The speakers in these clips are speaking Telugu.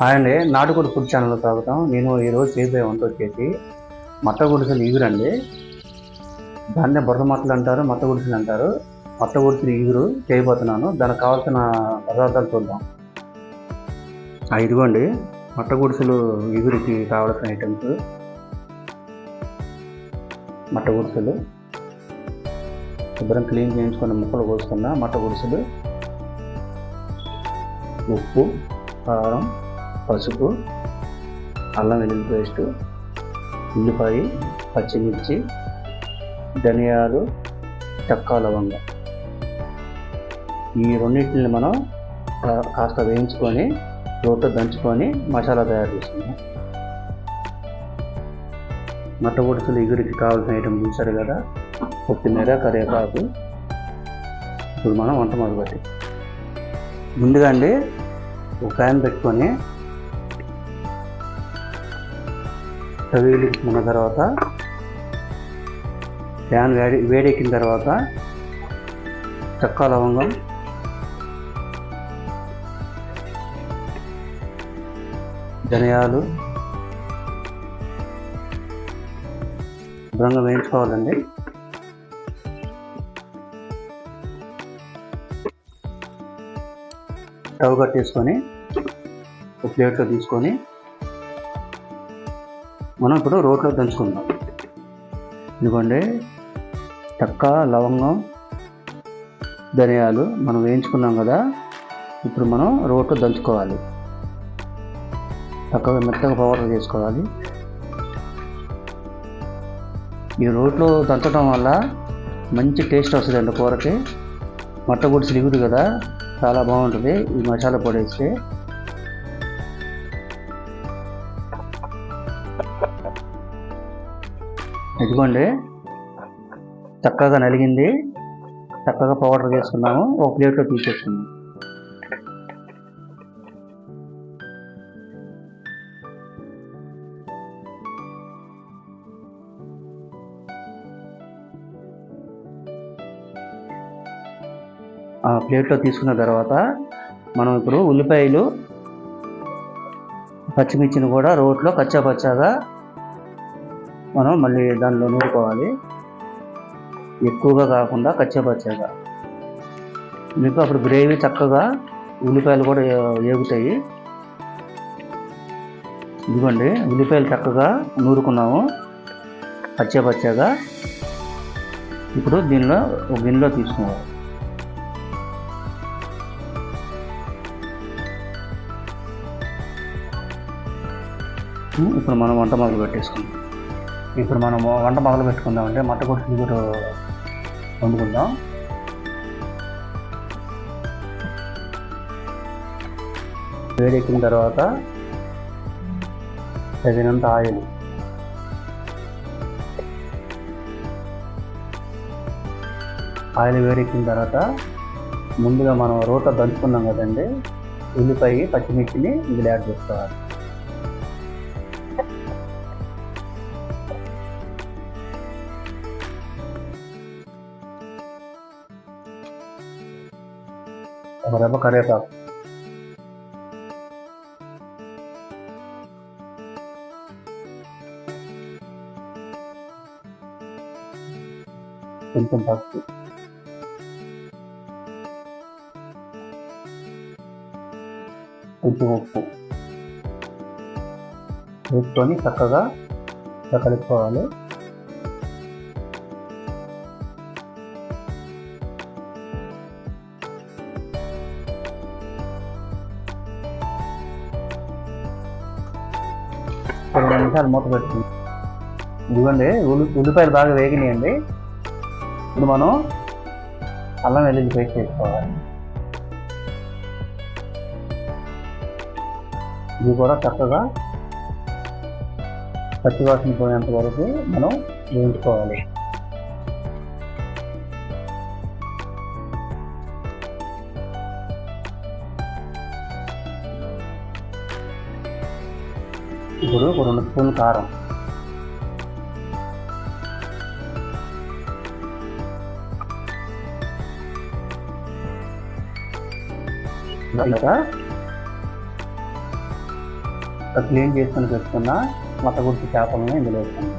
హాయ్ అండి. నాటుకోడి ఫుడ్ ఛానల్ స్వాగతం. నేను ఈరోజు చేసే వంట వచ్చేసి మట్ట గుడిసెలు ఈగురండి దాన్నే బుర్ర మట్టలు అంటారు మట్ట గుడిసెలు అంటారు. మట్ట గుడిసెలు ఈగురు చేయబోతున్నాను. దానికి కావాల్సిన పదార్థాలు చూద్దాం. ఇదిగోండి. మట్ట గుడిసెలు ఈగురికి కావాల్సిన ఐటమ్స్. మట్ట గుడిసెలు శుభ్రం క్లీన్ చేయించుకున్న ముక్కలు కోసుకున్న మట్ట గుడిసెలు ఉప్పు కారం పసుపు అల్లం వెల్లుల్లి పేస్టు ఉల్లిపాయ పచ్చిమిర్చి ధనియాలు చెక్క లవంగ. ఈ రెండింటిని మనం కాస్త వేయించుకొని రోట్లో దంచుకొని మసాలా తయారు చేసుకుందాం మట్ట గుడిసెలు ఎగురికి కావాల్సిన ఐటమ్ చూసారు కదా? కొత్తిమీర కరివేపాకు. ఇప్పుడు మనం వంట మొదలుపెట్టి. ముందుగా అండి ఒక ప్యాన్ పెట్టుకొని స్టవ్ వెలిగించుకున్న తర్వాత ప్యాన్ వేడి వేడెక్కిన తర్వాత చక్క లవంగం ధనియాలు శుభ్రంగా వేయించుకోవాలండి. స్టవ్ కట్టేసుకొని ఒక ప్లేట్లో తీసుకొని మనం ఇప్పుడు రోట్లో దంచుకుందాం. ఇదిగోండి. చక్క లవంగం ధనియాలు మనం వేయించుకున్నాం కదా ఇప్పుడు మనం రోట్లో దంచుకోవాలి. చక్కగా మెత్తగా పౌడర్ చేసుకోవాలి. ఈ రోట్లో దంచడం వల్ల మంచి టేస్ట్ వస్తుందండి కూరకి. మట్ట గుడిసి కదా చాలా బాగుంటుంది. ఈ మసాలా పొడి వేస్తే ఇదిగోండి. చక్కగా నలిగింది. చక్కగా పౌడర్ చేసుకున్నాము ఒక ప్లేట్లో తీసేసుకున్నాము ఆ ప్లేట్లో తీసుకున్న తర్వాత మనం ఇప్పుడు ఉల్లిపాయలు పచ్చిమిర్చిని కూడా రోట్లో కచ్చా పచ్చాగా మనం మళ్ళీ దానిలో నూరుకోవాలి. ఎక్కువగా కాకుండా కచ్చపచ్చగా. మీకు అప్పుడు గ్రేవీ చక్కగా ఉల్లిపాయలు కూడా ఏగుతాయి. ఇదిగోండి ఉల్లిపాయలు చక్కగా నూరుకున్నాము. పచ్చపచ్చగా. ఇప్పుడు దీనిలో ఒక గిన్నెలో తీసుకున్నాము ఇప్పుడు మనం వంట మొదలు పెట్టేసుకుందాం ఇప్పుడు మనం వంట మొదలు పెట్టుకుందామంటే మట్ట కొట్టి చిగురు వండుకుందాం. వేడెక్కిన తర్వాత తగినంత ఆయిల్. ఆయిల్ వేడెక్కిన తర్వాత ముందుగా మనం రోట దంచుకున్నాం కదండి ఉల్లిపాయ పచ్చిమిర్చిని ఇందులో యాడ్ చేసుకోవాలి. ఒక రెబ్బ కరివేపాకు కొంచెం పసుపు కొంచెం ఉప్పు వేసుకొని చక్కగా ఇలా కలుపుకోవాలి రెండు నిమిషాలు మూత పెట్టుకుంది ఇదిగోండి ఉల్లి ఉల్లిపాయలు బాగా వేగినాయండి. ఇప్పుడు మనం అల్లం వెల్లుల్లి పేస్ట్ వేసుకోవాలి. ఇది కూడా చక్కగా పచ్చివాసన పోయేంత వరకు మనం వేయించుకోవాలి. ఇప్పుడు ఒక రెండు స్పూన్ కారం. క్లీన్ చేసుకొని పెట్టుకున్న మట్టగుర్తి చేపలను ఇందులో వేస్తాను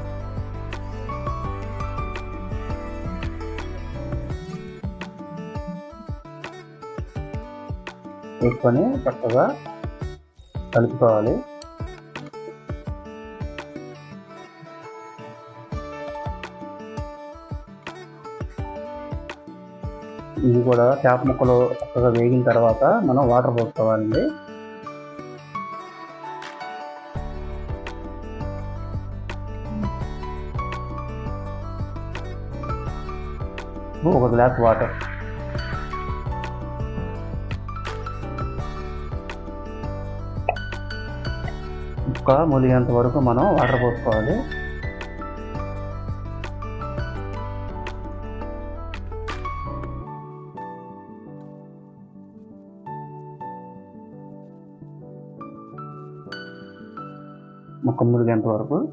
వేసుకొని చక్కగా కలుపుకోవాలి. ఇది కూడా చేప ముక్కలు చక్కగా వేగిన తర్వాత మనం వాటర్ పోసుకోవాలండి. ఒక గ్లాస్ వాటర్. ముక్క ములిగేంత వరకు మనం వాటర్ పోసుకోవాలి. ముక్క గంటల వరకు.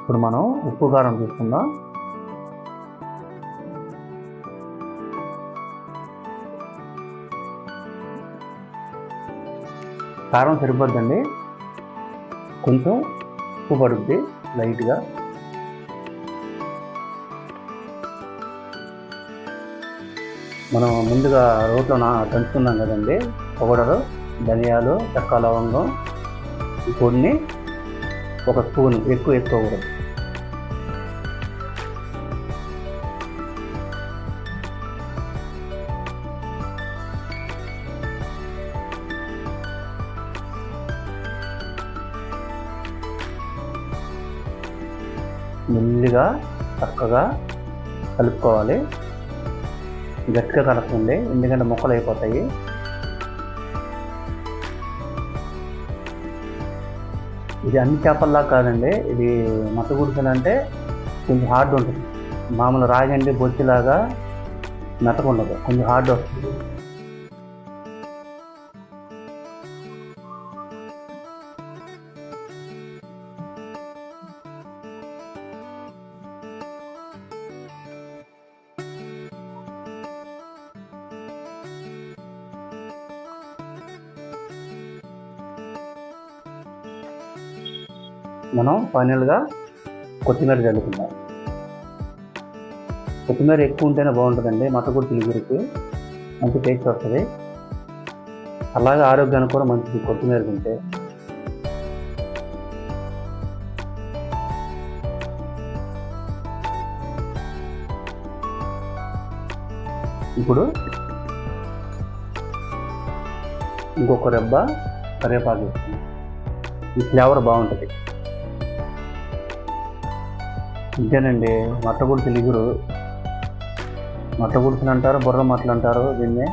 ఇప్పుడు మనం ఉప్పు కారం తీసుకుందాం. కారం సరిపోద్దండి. కొంచెం ఉప్పు పడుద్ది లైట్గా. మనం ముందుగా రోట్లో నా దంచుకున్నాం కదండి పౌడరు ధనియాలు చెక్క లవంగం ఈ పొడిని ఒక స్పూన్ ఎక్కువ వేసుకోకూడదు. మెల్లిగా చక్కగా కలుపుకోవాలి. గట్టిగా కలపండి ఎందుకంటే మొక్కలు అయిపోతాయి. ఇది అన్ని చేపల్లా కాదండి ఇది మత గుడిసెలు అంటే కొంచెం హార్డ్ ఉంటుంది. మామూలు రాగండి బొచ్చిలాగా మెత్తగా ఉండదు కొంచెం హార్డ్ వస్తుంది. మనం ఫైనల్గా కొత్తిమీర చల్లుకుందాం. కొత్తిమీర ఎక్కువ ఉంటేనే బాగుంటుందండి. మత కూడా తిరిగిరికి మంచి టేస్ట్ వస్తుంది. అలాగే ఆరోగ్యానికి కూడా మంచిది కొత్తిమీర తింటే. ఇప్పుడు ఇంకొక రెబ్బ కరివేపాకు వేసుకుందాం. ఈ ఫ్లేవర్ బాగుంటుంది. ఇంతేనండి. ఇగురు మట్ట మట్టగుడిసని అంటారు బుర్ర మట్టలు అంటారు దీన్ని.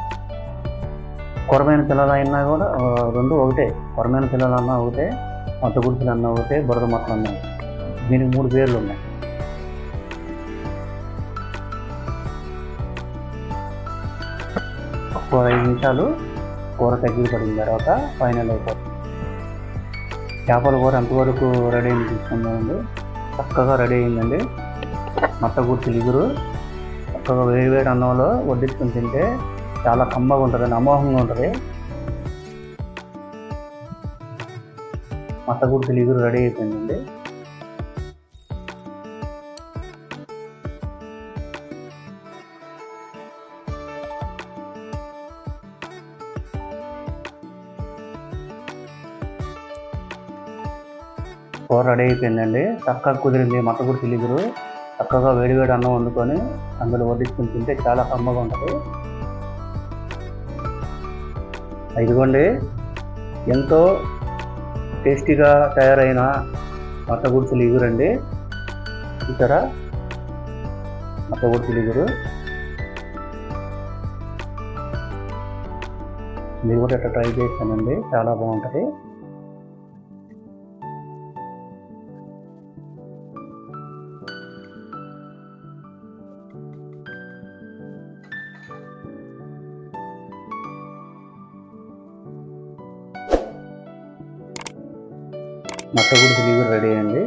కొరమైన పిల్లలు అయినా కూడా రెండు ఒకటే. కొరమైన పిల్లలు అన్నా ఒకటే మట్టగుడిసలు అన్నా ఒకటే బుర్ర మట్టలు అన్నా దీనికి మూడు పేర్లు ఉన్నాయి. ఒక ఐదు నిమిషాలు కూర తగ్గి పడిన తర్వాత ఫైనల్ అయిపోతుంది. చేపల కూర ఎంతవరకు రెడీ అని తీసుకుందామండి చక్కగా రెడీ అయిందండి. మట్టగుర్తి ఇగురు. చక్కగా వేడి వేడి అన్నంలో వడ్డించుకొని తింటే చాలా కమ్మగా ఉంటుంది అమోహంగా ఉంటుంది. మట్టగుర్తి ఇగురు రెడీ అయిపోయిందండి. కూర రెడీ అయిపోయిందండి. చక్కగా కుదిరింది మట్టగుడి లిగురు చక్కగా వేడివేడి అన్నం వండుకొని అందులో వడ్డించుకుని తింటే చాలా కమ్మగా ఉంటుంది. ఇదిగోండి ఎంతో టేస్టీగా తయారైన మట్టగుడిసెలు ఇగురండి ఇక్కడ మట్టగుడిసెలు ఇగురు మీరు కూడా ఇట్లా ట్రై చేశానండి చాలా బాగుంటుంది. మట్ట గుడిసెలు రెడీ అండి